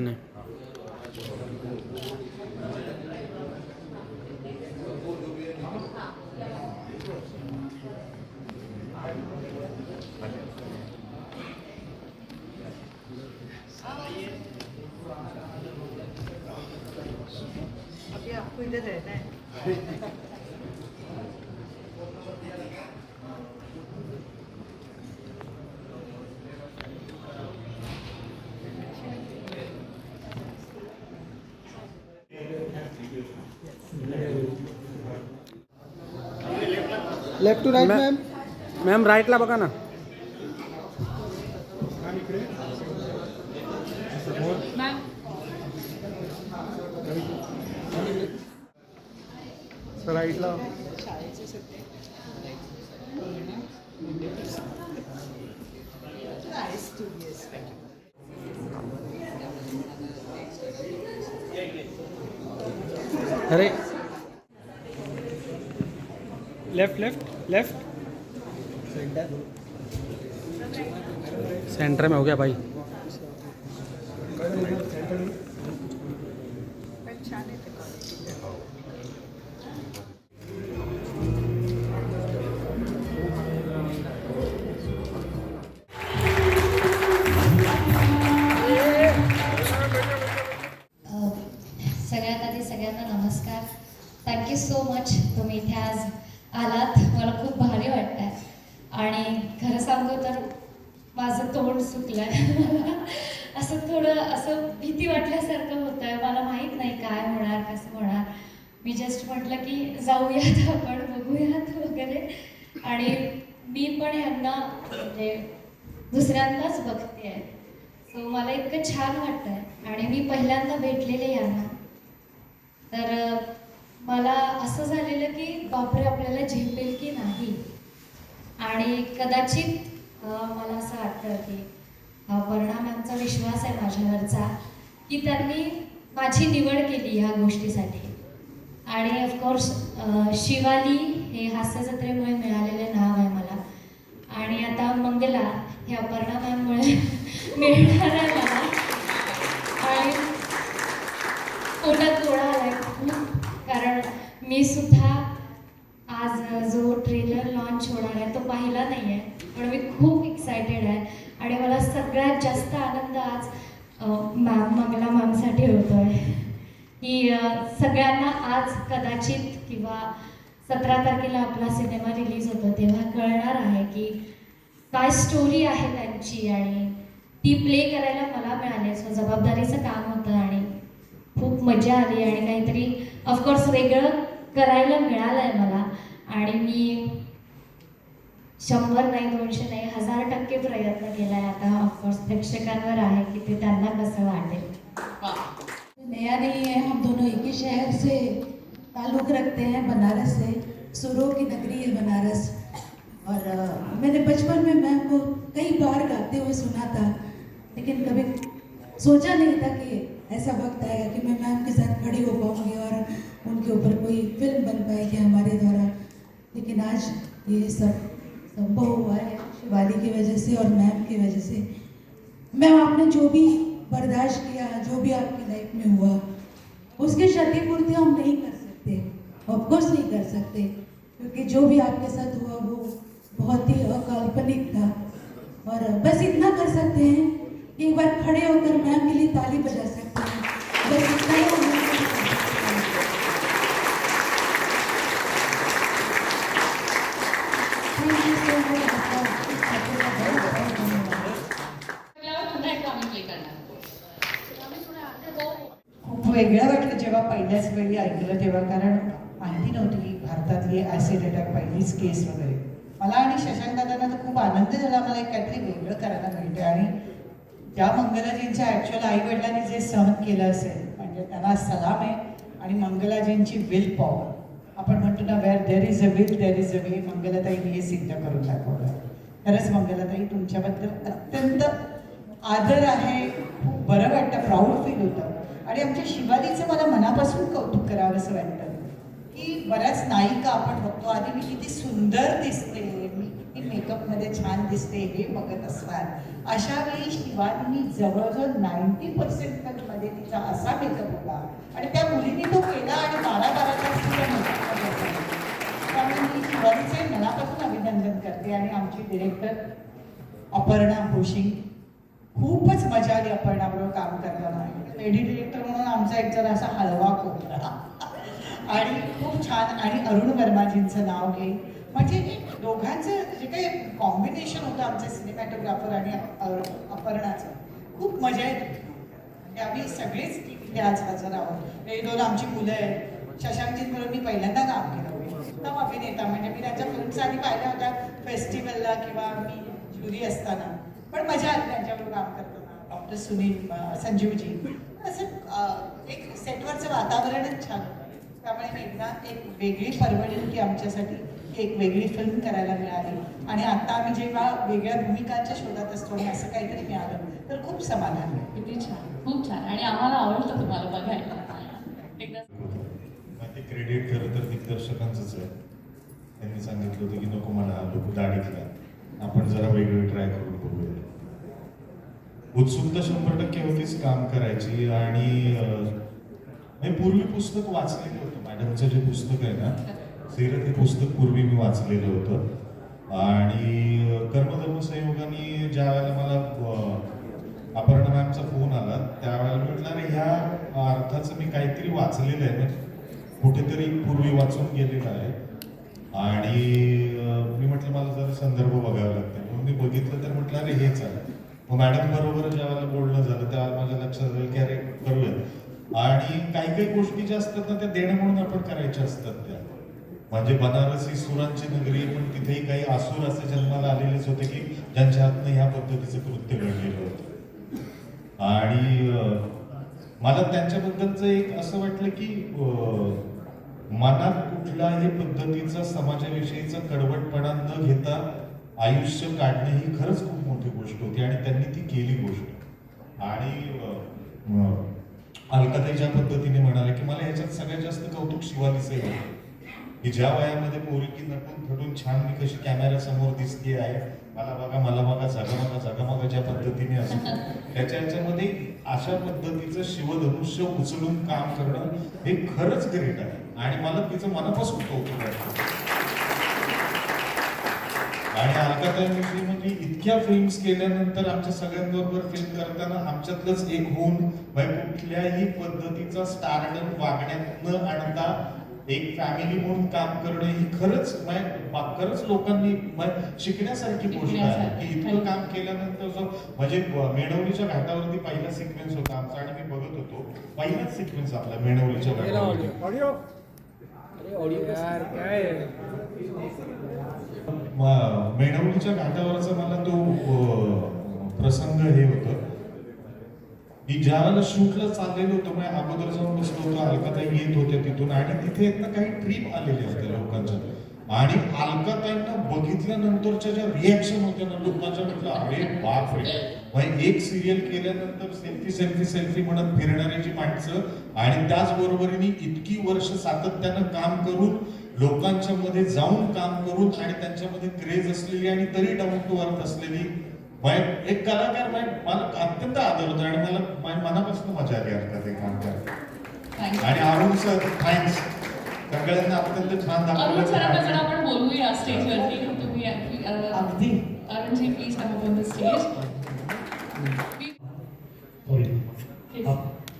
नाही left to right ma'am- ma'am ma'am राईटला बघा ना राईटला अरे। लेफ़्ट लेफ़्ट लेफ्ट सेंटर में हो गया भाई। मी जस्ट म्हटलं की जाऊयात आपण बघूयात वगैरे. आणि मी पण ह्यांना म्हणजे दुसऱ्यांदाच बघते आहे. सो मला इतकं छान वाटतंय. आणि मी पहिल्यांदा भेटलेले यांना. तर मला असं झालेलं की बापरे आपल्याला झेपेल की नाही? आणि कदाचित मला असं वाटतं की परिणामांचा परिणाम यांचा विश्वास आहे माझ्यावरचा की त्यांनी माझी निवड केली ह्या गोष्टीसाठी. आणि ऑफकोर्स शिवाली हे हास्य जत्रेमुळे मिळालेले नाव आहे मला. आणि आता मंगला ह्या मॅममुळे मिळणार आहे मला आणि पोटात गोळा आलाय खूप कारण मी सुद्धा आज जो ट्रेलर लॉन्च होणार आहे तो पाहिला नाही आहे पण मी खूप एक्सायटेड आहे. आणि मला सगळ्यात जास्त आनंद आज मॅम मंगला मॅमसाठी होतो आहे की सगळ्यांना आज कदाचित किंवा सतरा तारखेला आपला सिनेमा रिलीज होतो तेव्हा कळणार आहे की काय स्टोरी आहे त्यांची आणि ती प्ले करायला मला मिळाली. सो जबाबदारीचं काम होतं आणि खूप मजा आली आणि काहीतरी ऑफकोर्स वेगळं करायला मिळालं आहे मला. आणि मी शंभर नाही दोनशे नाही हजार टक्के प्रयत्न केला आहे आता ऑफकोर्स प्रेक्षकांवर आहे की ते त्यांना कसं वाटेल. नया नहीं है हम दोनों एक ही शहर से ताल्लुक़ रखते हैं बनारस से। सुरों की नगरी है बनारस। और अ, मैंने बचपन में मैम को कई बार गाते हुए सुना था लेकिन कभी सोचा नहीं था कि ऐसा वक्त आएगा कि मैं मैम के साथ खड़ी हो पाऊँगी और उनके ऊपर कोई फ़िल्म बन पाएगी हमारे द्वारा। लेकिन आज ये सब संभव हुआ है शिवाली की वजह से और मैम की वजह से। मैम आपने जो भी बर्दाश्त किया, जो भी आपकी लाइफ में हुआ, उसकी क्षतिपूर्ति हम नहीं कर सकते ऑफकोर्स नहीं कर सकते, क्योंकि जो भी आपके साथ हुआ, वो बहुत ही अकाल्पनिक था। और बस इतना कर सकते हैं कि एक बार खड़े होकर मैम ॲसिड केस वगैरे. मला आणि शशांक दादांना तर खूप आनंद झाला. मला एक काहीतरी वेगळं करायला मिळते आणि त्या मंगलाजींच्या ॲक्च्युअल आई वडिलांनी जे सहन केलं असेल म्हणजे त्यांना सलाम आहे आणि मंगलाजींची विल पॉवर आपण म्हणतो ना where there is a will there is a way मंगलाताईने हे सिद्ध करून दाखवलं. खरंच मंगलाताई तुमच्याबद्दल अत्यंत आदर आहे. खूप बरं वाटतं प्राऊड फील होतं. आणि आमच्या शिवाजीचं मला मनापासून कौतुक करावं असं वाटतं. की बऱ्याच नायिका आपण बघतो. आधी मी किती सुंदर दिसते. मी किती मेकअपमध्ये छान दिसते हे बघत असणार. अशा वेळी शिवानी जवळजवळ नाईन्टी पर्सेंटमध्ये तिचा असा मेकअप होता. आणि त्या मुलीने तो केला आणि बारा बारा तास मेकअपमध्ये त्यामुळे मी शिवानीचे मनापासून अभिनंदन करते आणि आमची डिरेक्टर अपर्णा भोशी खूपच मजा आली अपर्णाबरोबर काम करताना. लेडी डिरेक्टर म्हणून आमचा एक जरा असा हलवा कोपरा आणि खूप छान आणि अरुण वर्माजींचं नाव घे. म्हणजे एक दोघांचं जे काही कॉम्बिनेशन होतं आमचं सिनेमॅटोग्राफर आणि अपर्णाचं खूप मजा येते. होती आम्ही सगळेच इथे आज हजर आहोत हे दोन आमची मुलं आहेत. शशांकजींबरोबर मी पहिल्यांदा काम केलं. उत्तम अभिनेता म्हणजे मी त्यांच्या फिल्म्स आधी पाहिल्या होत्या. फेस्टिवलला किंवा मी ज्युरी असताना. पण मजा आली त्यांच्याबरोबर काम करताना. डॉक्टर सुनील संजीवजी. असं एक सेटवरचं वातावरणच छान होतं. त्यामुळे एकदा एक वेगळी परवडी होती आमच्यासाठी एक वेगळी फिल्म करायला मिळाली. आणि आता आम्ही जेव्हा वेगळ्या भूमिकांच्या शोधात असतो आणि असं काहीतरी मिळालं तर खूप समाधान किती छान. खूप छान. आणि आम्हाला आवडतं तुम्हाला बघायला. एकदा मग ते क्रेडिट खरं तर दिग्दर्शकांचंच आहे. त्यांनी सांगितलं होतं की नको म्हणा लोक दाढीतला आपण जरा वेगळं ट्राय करून बघूया. उत्सुकता शंभर टक्के होतीच काम करायची. आणि पूर्वी पुस्तक वाचलेलं होतं. मॅडमचं जे पुस्तक आहे ना सीरत हे पुस्तक पूर्वी मी वाचलेलं होतं. आणि कर्मधर्म संयोगाने ज्या वेळेला मला अपर्णा मॅमचा फोन आला त्यावेळेला म्हटलं अरे ह्या अर्थाचं मी काहीतरी वाचलेलं आहे ना. कुठेतरी पूर्वी वाचून गेलेलं आहे. आणि मी म्हटलं मला जरा संदर्भ बघावा लागतील. म्हणून मी बघितलं तर म्हटलं अरे हेच आहे मग मॅडम बरोबर ज्या वेळेला बोलणं झालं त्यावेळेला माझ्या लक्षात आलं की अरे करूया. आणि काही काही गोष्टी ज्या असतात ना त्या देणं म्हणून आपण करायच्या असतात त्या. म्हणजे बनारस ही सुरांची नगरी आहे, पण तिथेही काही आसूर असे जन्माला आलेलेच होते की ज्यांच्या हातनं ह्या पद्धतीचं कृत्य घडलेलं होतं. आणि मला त्यांच्याबद्दलचं एक असं वाटलं की मनात कुठल्याही पद्धतीचा समाजाविषयीचा कडवटपणा न घेता आयुष्य काढणे ही खरंच खूप मोठी गोष्ट होती आणि त्यांनी ती केली गोष्ट. आणि अलकाताई ज्या पद्धतीने म्हणाले की मला ह्याच्यात सगळ्यात जास्त कौतुक शिवालीचं होतं की ज्या वयामध्ये पोरीकी नटून थटून छान मी कशी कॅमेरा समोर दिसते आहे मला बघा मला बघा जागा झगमगा जागा ज्या पद्धतीने असतो. त्याच्या ह्याच्यामध्ये अशा पद्धतीचं शिवधनुष्य उचलून काम करणं हे खरंच ग्रेट आहे. आणि मला तिचं मनापासून कौतुक वाटतं. आणि अलकाताईविषयी म्हणजे इतक्या फिल्म्स केल्यानंतर आमच्या सगळ्यांबरोबर फिल्म करताना आमच्यातलंच एक होऊन म्हणजे कुठल्याही पद्धतीचा स्टारडम वागण्यात न आणता एक फॅमिली म्हणून काम करणं ही खरंच म्हणजे खरंच लोकांनी म्हणजे शिकण्यासारखी गोष्ट आहे. की इतकं काम केल्यानंतर जो म्हणजे मेणवलीच्या घाटावरती पहिला सिक्वेन्स होता आमचा आणि मी बघत होतो. पहिलाच सिक्वेन्स आपला मेणवलीच्या घाटावरती. यार काय? म- मेणवलीच्या मला तो प्रसंग हे होतं. की ज्या वेळेला शूटला चाललेलो होतो मग अगोदर जाऊन बसलो होतो अलकाताई येत होत्या तिथून. आणि तिथे काही ट्रीप आलेले होते लोकांच्या. आणि अलकाताईंना बघितल्यानंतरच्या ज्या रिॲक्शन होत्या ना लोकांच्या म्हटलं अरे बाप रे मग एक सिरियल केल्यानंतर सेल्फी सेल्फी सेल्फी म्हणत फिरणारी माणसं आणि त्याचबरोबरीने इतकी वर्ष सातत्यानं काम करून लोकांच्या मध्ये जाऊन काम करून आणि त्यांच्यामध्ये क्रेज असलेली आणि तरी डाऊन टू अर्थ असलेली म्हणजे एक कलाकार म्हणजे मला अत्यंत आदर होता आणि मला मनापासून मजा आली अर्थ ते काम करायला. आणि अरुण सर थँक्स सगळ्यांना अत्यंत छान अरुण सरांना जर आपण बोलूया स्टेजवरती. तुम्ही अगदी. Arunji please come on the stage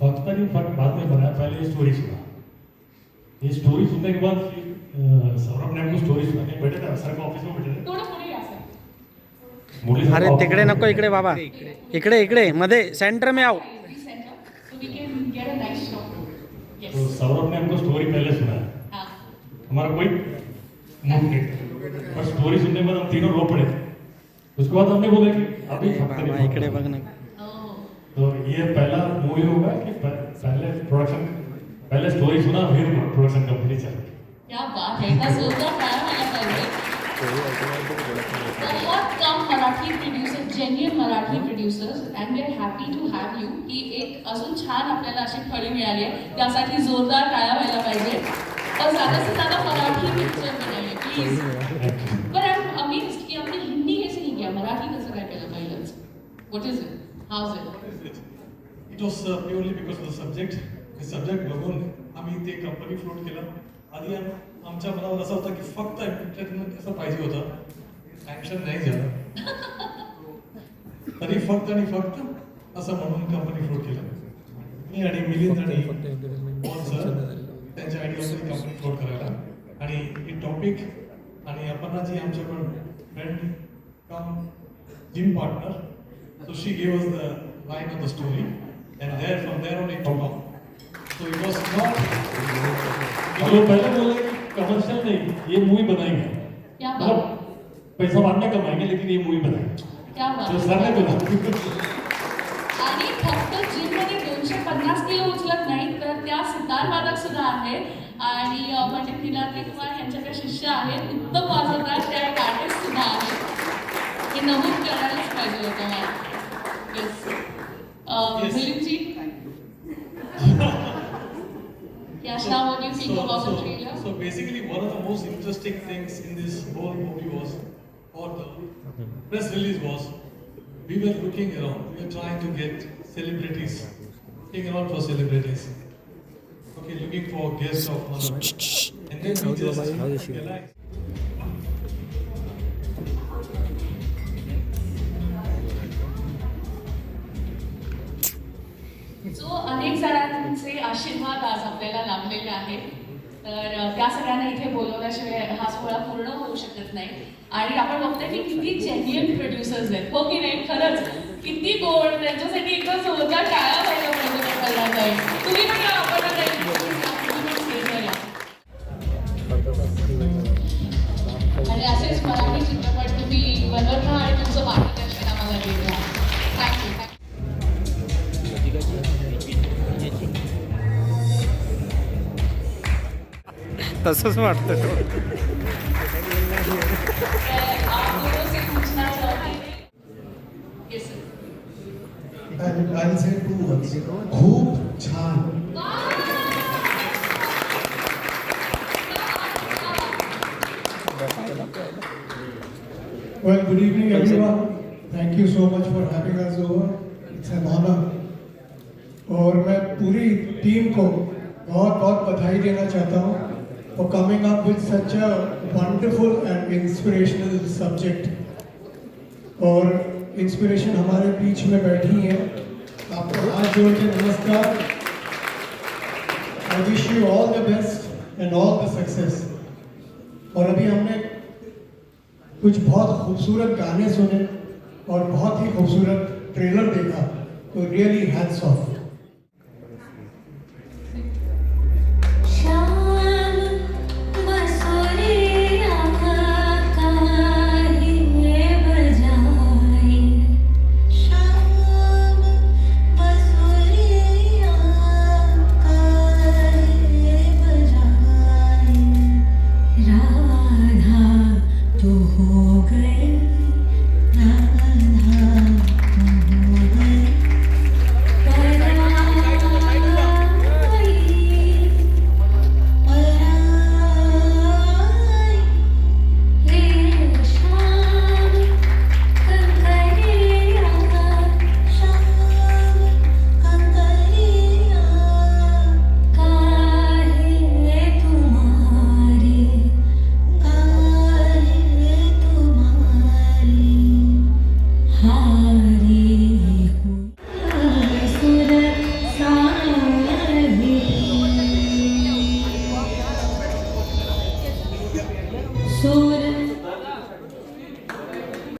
फक्त नहीं फट बाद में बनाया पहले ये स्टोरी सुना। ये स्टोरी सुनने के बाद सौरभ ने हमको स्टोरी सुनाने बैठे थे सर के ऑफ़िस में बैठे थे। अरे को तिकडे नको इकडे बाबा। इकडे इकडे। मध्ये सेंटर में आओ. तो सौरभ ने हमको स्टोरी पहले सुनाया. हमारा कोई मूड नहीं था। पर स्टोरी सुनने के बाद हम तीनों रो पड़े। उसके बाद हमने बोला कि अभी. तो ये पहला मूवी होगा कि पहले प्रोडक्शन पहले स्टोरी सुना फिर प्रोडक्शन कंपनी चल क्या बात है इतना जोरदार टाइम आया पाहिजे बहुत कम Marathi producer genuine Marathi producers and we are happy to have you ही एक अजून छान आपल्याला अशी फळी मिळाली आहे. त्यासाठी जोरदार टाळ्या व्हायला पाहिजे. और ज्यादा से ज्यादा मराठी पिक्चर बनाइए प्लीज पर आय एम अमेज्ड की आपने हिंदी कैसे नहीं किया? मराठी कसं काय केलं पहिलंच what is it how's it it was purely because of the subject ते सब्जेक्ट बघून आम्ही ते कंपनी फ्लोट केलं. आधी आम- आमच्या मनावर असं होतं की फक्त एंटरटेनमेंट असं पाहिजे होतं. ॲक्शन नाही झालं. तरी फक्त आणि फक्त असं म्हणून कंपनी फ्लोट केलं. मी आणि मिलिंद आणि सर त्यांच्या आयडियामध्ये कंपनी फ्लोट करायला. आणि ही टॉपिक आणि अपर्णा जी आमच्याकडून friend cum gym partner so she give us the line of the story and there from there on it talk on so it was not लोग पहले बोले कि कमर्शियल नहीं ये मूवी बनाएंगे क्या मतलब बात पैसा बाद में कमाएंगे लेकिन ये मूवी बनाएंगे क्या बात? जो सर ने बोला। आणि फक्त जिममध्ये दोनशे पन्नास किलो उचलत नाहीत तर त्या सितार वादक सुद्धा आहेत आणि अ, पंडित निनाद्री कुमार यांच्या त्या शिष्य आहेत उत्तम वाजवतात त्या एक आर्टिस्ट सुद्धा आहेत हे नमूद करायलाच पाहिजे होतं मला yes Yes. मिलिंदजी Yes, now what do you think So, about the so, trailer? so basically, one of the most interesting things in this whole movie was, or the press release was, we were looking around, we were trying to get celebrities, looking around for celebrities. Okay, looking for guests of honor. And then we just realized. So अनेक जणांचे आशीर्वाद आज आपल्याला लाभलेले आहेत. तर त्या सगळ्यांना इथे बोलवल्याशिवाय हा सोहळा पूर्ण होऊ शकत नाही. आणि आपण बघतोय की किती जेन्युअन प्रोड्युसर्स आहेत. हो की नाही? खरंच किती गोड. त्यांच्यासाठी एकदम जोरदार टाळा पाहिजे तुम्ही पण या आपण two words. खूप छान Well, good evening, everyone. Thank you so much for having us over. It's an honor. और मैं पूरी टीम को बहुत बहुत बधाई देना चाहता हूँ for coming up with such a wonderful and inspirational subject. और इंस्पिरेशन हमारे बीच में बैठी है। आपको हाथ जोड़ के नमस्कार। I wish you all the best and all the success और अभी हमने कुछ बहुत खूबसूरत गाने सुने और बहुत ही खूबसूरत ट्रेलर देखा। तो रियली हैंड्स ऑफ़